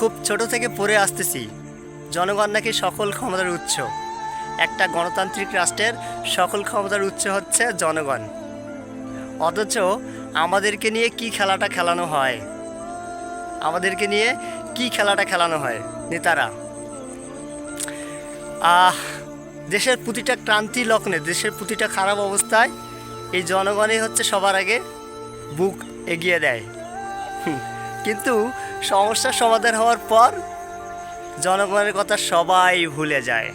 খুব ছোট থেকে পড়ে আসতেছি। জনগণ নাকি সকল ক্ষমতার উৎস। একটা গণতান্ত্রিক রাষ্ট্রের সকল ক্ষমতার উৎস হচ্ছে জনগণ। অথচ আমাদেরকে নিয়ে কি খেলাটা খেলানো হয়? আমাদেরকে নিয়ে কি খেলাটা খেলানো হয় নেতারা? আহ দেশের প্রতিটা ক্রান্তি লগ্নে দেশের প্রতিটা খারাপ অবস্থায় এই জনগণই হচ্ছে সবার আগে বুক এগিয়ে দেয়। হুম, কিন্তু সমস্যার সমাধান হওয়ার পর জনগণের কথা সবাই ভুলে যায়।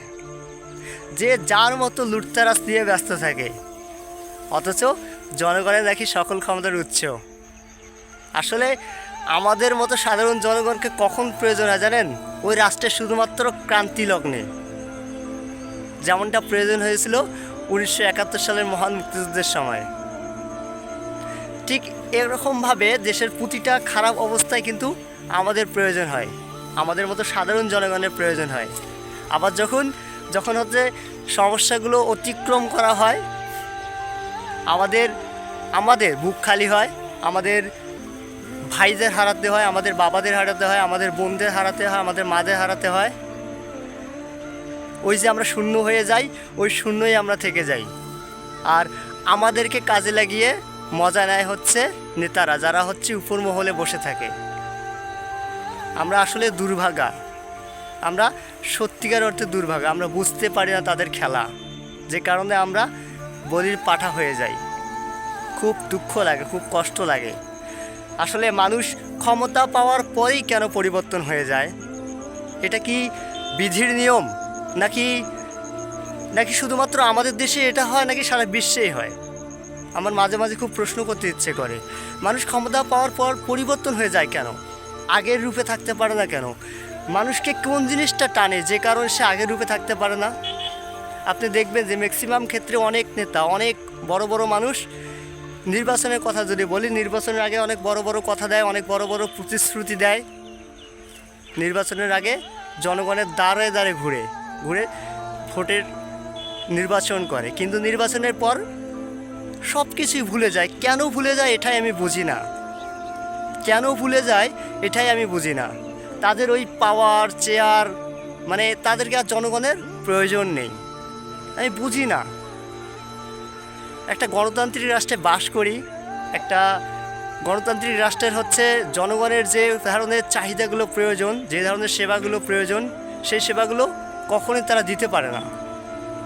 যে যার মতো লুটতারাস নিয়ে ব্যস্ত থাকে। অথচ জনগণের নাকি সকল ক্ষমতার উৎস। আসলে আমাদের মতো সাধারণ জনগণকে কখন প্রয়োজন হয় জানেন? ওই রাষ্ট্রের শুধুমাত্র ক্রান্তি লগ্নে। যেমনটা প্রয়োজন হয়েছিল উনিশশো একাত্তর সালের মহান মুক্তিযুদ্ধের সময়। ঠিক এরকমভাবে দেশের প্রতিটা খারাপ অবস্থায় কিন্তু আমাদের প্রয়োজন হয়। আমাদের মতো সাধারণ জনগণের প্রয়োজন হয়। আবার যখন যখন হচ্ছে সমস্যাগুলো অতিক্রম করা হয়, আমাদের আমাদের বুক খালি হয়, আমাদের ভাইদের হারাতে হয়, আমাদের বাবাদের হারাতে হয়, আমাদের বোনদের হারাতে হয়, আমাদের মাদের হারাতে হয়, ওই যে আমরা শূন্য হয়ে যাই, ওই শূন্যই আমরা থেকে যাই। আর আমাদেরকে কাজে লাগিয়ে মজা নেয় হচ্ছে নেতারা, যারা হচ্ছে উপর মহলে বসে থাকে। আমরা আসলে দুর্ভাগা। আমরা সত্যিকার অর্থে দুর্ভাগা। আমরা বুঝতে পারি না তাদের খেলা। যে কারণে আমরা বলির পাঠা হয়ে যাই। খুব দুঃখ লাগে, খুব কষ্ট লাগে। আসলে মানুষ ক্ষমতা পাওয়ার পরেই কেন পরিবর্তন হয়ে যায়? এটা কি বিধির নিয়ম? নাকি নাকি শুধুমাত্র আমাদের দেশে এটা হয়, নাকি সারা বিশ্বেই হয়? আমার মাঝে মাঝে খুব প্রশ্ন করতে ইচ্ছে করে। মানুষ ক্ষমতা পাওয়ার পর পরিবর্তন হয়ে যায় কেন? আগের রূপে থাকতে পারে না কেন? মানুষকে কোন জিনিসটা টানে যে কারণে সে আগের রূপে থাকতে পারে না? আপনি দেখবেন যে ম্যাক্সিমাম ক্ষেত্রে অনেক নেতা, অনেক বড় বড় মানুষ নির্বাচনের কথা যদি বলি, নির্বাচনের আগে অনেক বড় বড় কথা দেয়, অনেক বড় বড় প্রতিশ্রুতি দেয়। নির্বাচনের আগে জনগণের দ্বারে দ্বারে ঘুরে ঘুরে ভোটের নির্বাচন করে। কিন্তু নির্বাচনের পর সব কিছুই ভুলে যায়। কেন ভুলে যায় এটাই আমি বুঝি না। কেন ভুলে যায় এটাই আমি বুঝি না। তাদের ওই পাওয়ার চেয়ার মানে তাদেরকে আর জনগণের প্রয়োজন নেই? আমি বুঝি না। একটা গণতান্ত্রিক রাষ্ট্রে বাস করি, একটা গণতান্ত্রিক রাষ্ট্রের হচ্ছে জনগণের যে ধরনের চাহিদাগুলো প্রয়োজন, যে ধরনের সেবাগুলো প্রয়োজন, সেই সেবাগুলো কখনোই তারা দিতে পারে না।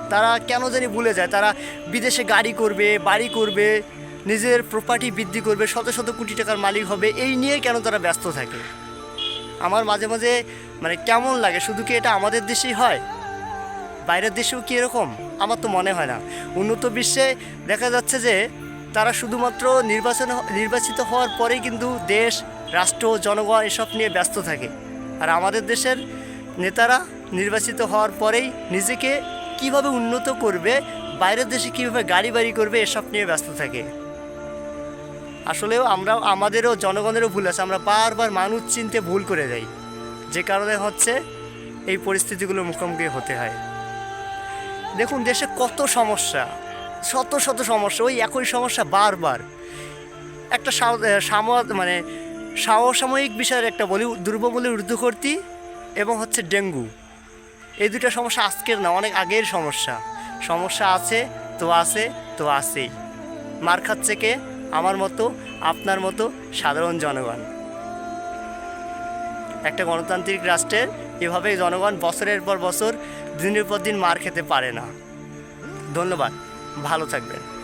তারা কেন জানি ভুলে যায়। তারা বিদেশে গাড়ি করবে, বাড়ি করবে, নিজের প্রপার্টি বৃদ্ধি করবে, শত শত কোটি টাকার মালিক হবে, এই নিয়ে কেন তারা ব্যস্ত থাকে? আমার মাঝে মাঝে মানে কেমন লাগে, শুধু কি এটা আমাদের দেশেই হয়? বাইরের দেশেও কি এরকম? আমার তো মনে হয় না। উন্নত বিশ্বে দেখা যাচ্ছে যে তারা শুধুমাত্র নির্বাচন নির্বাচিত হওয়ার পরেই কিন্তু দেশ, রাষ্ট্র, জনগণ এসব নিয়ে ব্যস্ত থাকে। আর আমাদের দেশের নেতারা নির্বাচিত হওয়ার পরেই নিজেকে কীভাবে উন্নত করবে, বাইরের দেশে কীভাবে গাড়ি বাড়ি করবে, এসব নিয়ে ব্যস্ত থাকে। আসলেও আমরা, আমাদেরও, জনগণেরও ভুল আছে। আমরা বারবার মানুষ চিনতে ভুল করে যাই। যে কারণে হচ্ছে এই পরিস্থিতিগুলো মুখোমুখি হতে হয়। দেখুন, দেশে কত সমস্যা, শত শত সমস্যা, ওই একই সমস্যা বারবার। একটা সাম- মানে সমসাময়িক বিষয়ের একটা বলি, দুর্বলি ঊর্ধ্বকর্তী এবং হচ্ছে ডেঙ্গু। এই দুটো সমস্যা আজকের না, অনেক আগের সমস্যা। সমস্যা আছে, তো আছে, তো আছেই। মার খাচ্ছে কে? আমার মতো, আপনার মতো সাধারণ জনগণ। একটা গণতান্ত্রিক রাষ্ট্রের এভাবে জনগণ বছরের পর বছর দিনের পর দিন মার খেতে পারে না। ধন্যবাদ, ভালো থাকবেন।